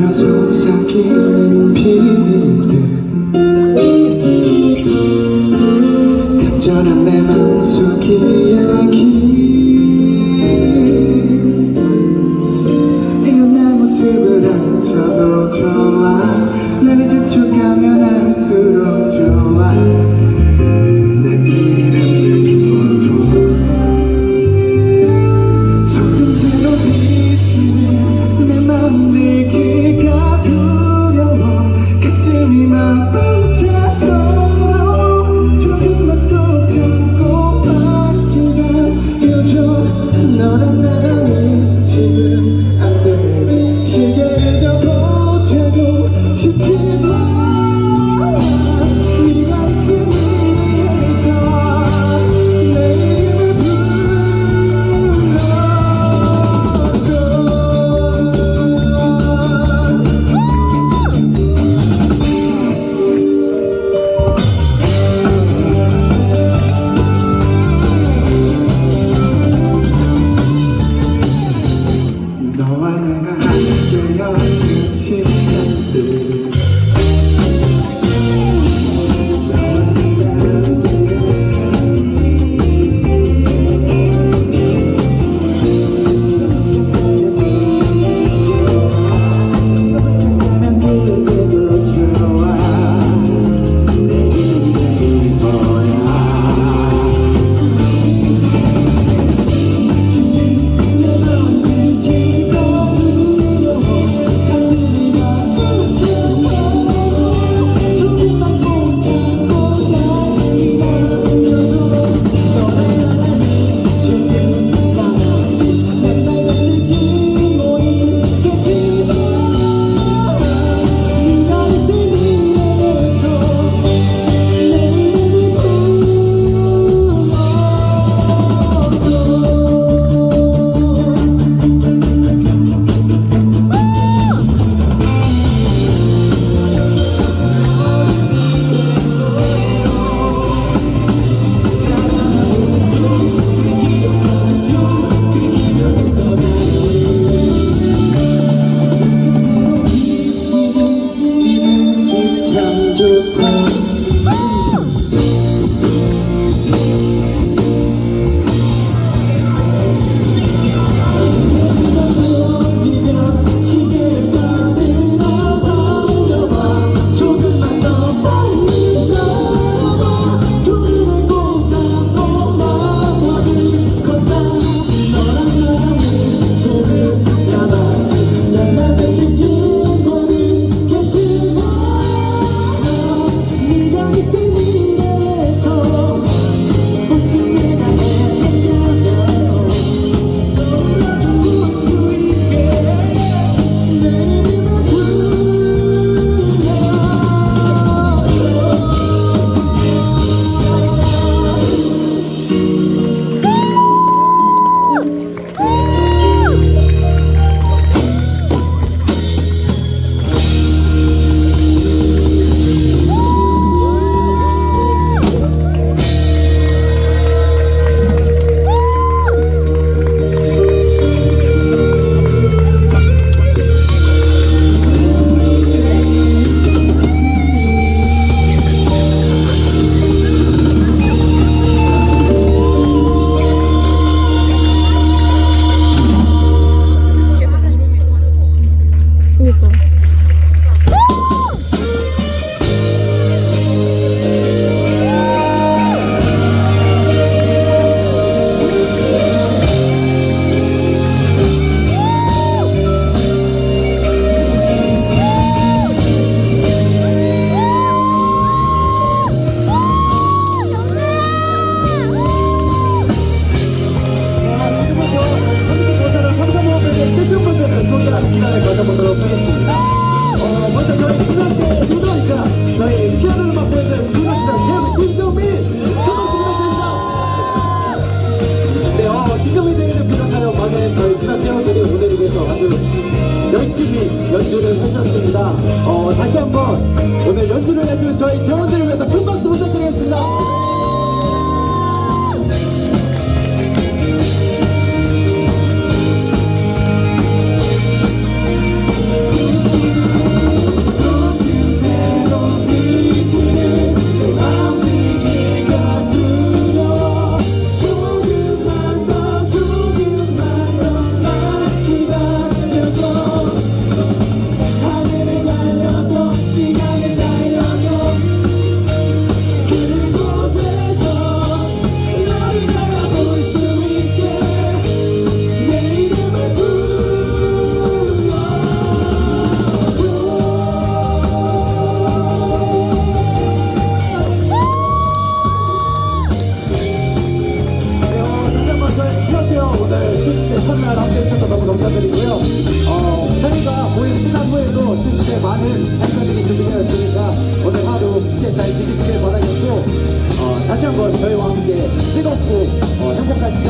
나 속삭이는 비밀들. 간절한 내 맘속이 연주를 해주셨습니다. 어, 다시 한번 오늘 연주를 해준 저희 대원들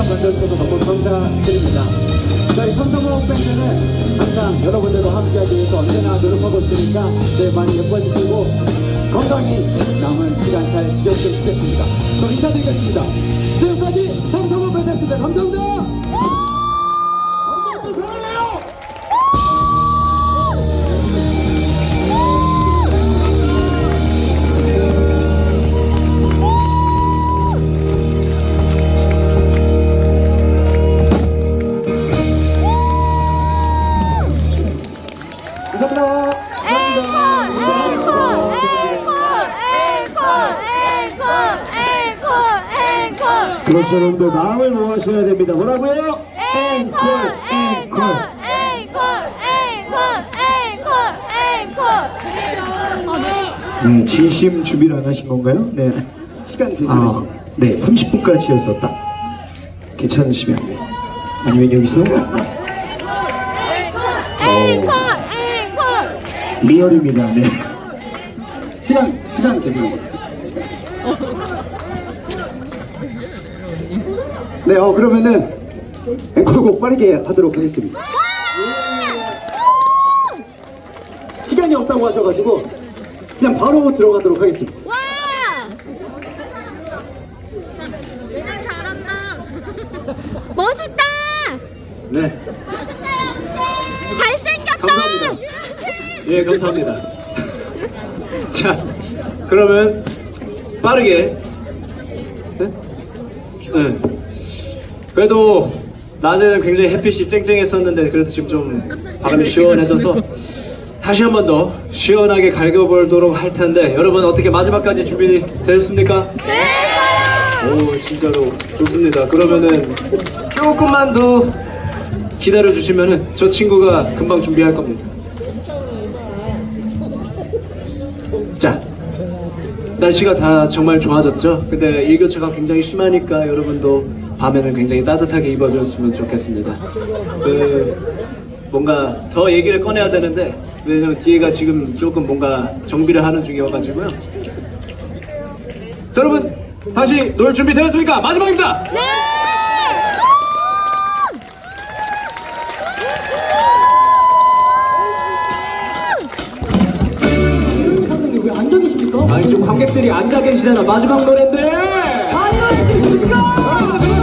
만들어주셔서 너무 감사드립니다. 저희 삼성호흡 밴드는 항상 여러분들과 함께하기 위해서 언제나 노력하고 있으니까 네, 많이 예뻐해 주시고 건강히 남은 시간 잘 지켰으면 좋겠습니다. 그럼 인사드리겠습니다. 지금까지 삼성호흡 밴드였습니다. 감사합니다. 여러분들 마음을 모아셔야 됩니다. 뭐라고요? 앵콜 앵콜 네 진심 준비를 안 하신 건가요? 네. 시간 아, 괜찮으시죠? 네 30분까지였어 딱 괜찮으시면. 아니면 여기서? 리얼입니다. 네. 시간, 시간 괜찮아요. 네, 어, 그러면은 앵콜곡 빠르게 하도록 하겠습니다. 시간이 없다고 하셔가지고 그냥 바로 들어가도록 하겠습니다. 와! 얘는 잘한다. 멋있다. 네, 잘생겼다. 감사합니다. 예, 감사합니다. 자, 그러면 빠르게. 네? 네. 그래도 낮에는 굉장히 햇빛이 쨍쨍했었는데 그래도 지금 좀 바람이 시원해져서 다시 한 번 더 시원하게 갈겨보도록 할 텐데 여러분 어떻게 마지막까지 준비 되셨습니까? 네! 오 진짜로 좋습니다. 그러면은 조금만 더 기다려 주시면은 저 친구가 금방 준비할 겁니다. 자, 날씨가 다 정말 좋아졌죠? 근데 일교차가 굉장히 심하니까 여러분도 밤에는 굉장히 따뜻하게 입어줬으면 좋겠습니다. 그, 뭔가 더 얘기를 꺼내야 되는데, 왜냐면 뒤에가 지금 조금 뭔가 정비를 하는 중이어가지고요. 자, 여러분, 다시 놀 준비 되셨습니까? 마지막입니다! 네! 선생님 왜 앉아 계십니까? 아니 지금 관객들이 앉아 계시잖아 마지막 노래인데 끝까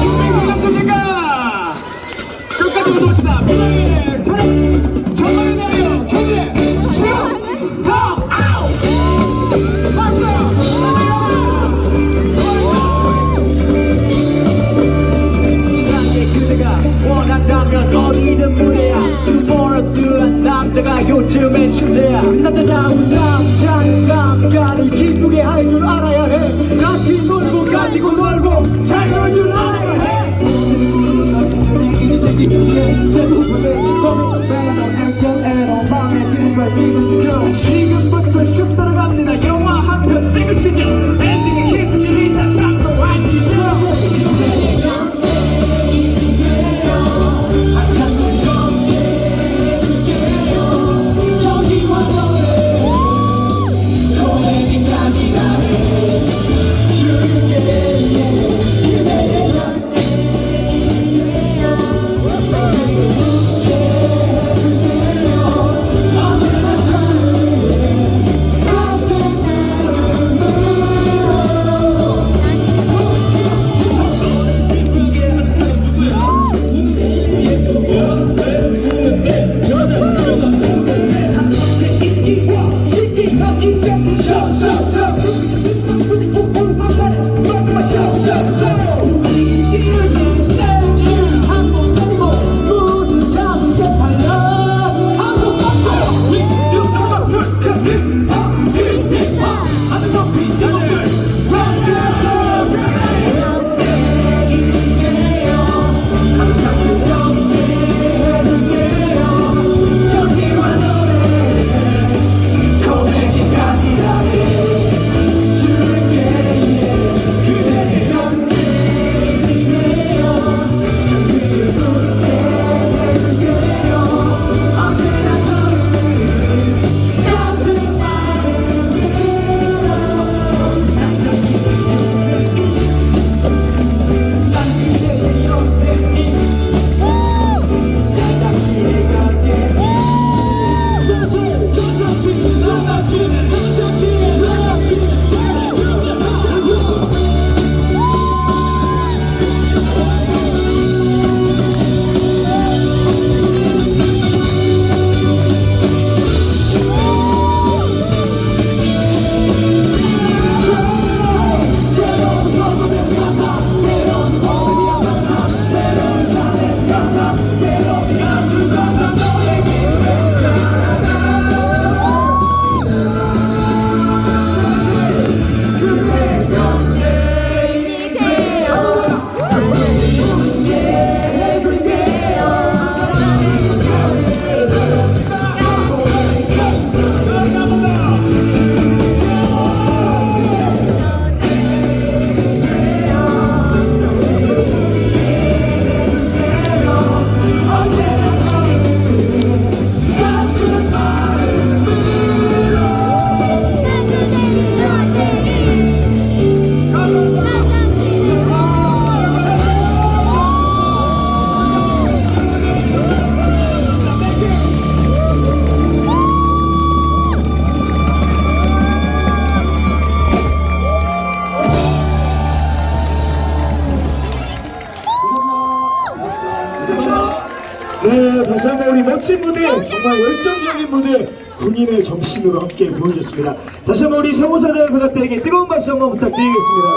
다시 한번 우리 멋진 무대, 정말 열정적인 무대, 군인의 정신으로 함께 보여줬습니다. 다시 한번 우리 성호사대학교학대에게 뜨거운 박수 한번 부탁드리겠습니다.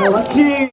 네, 마치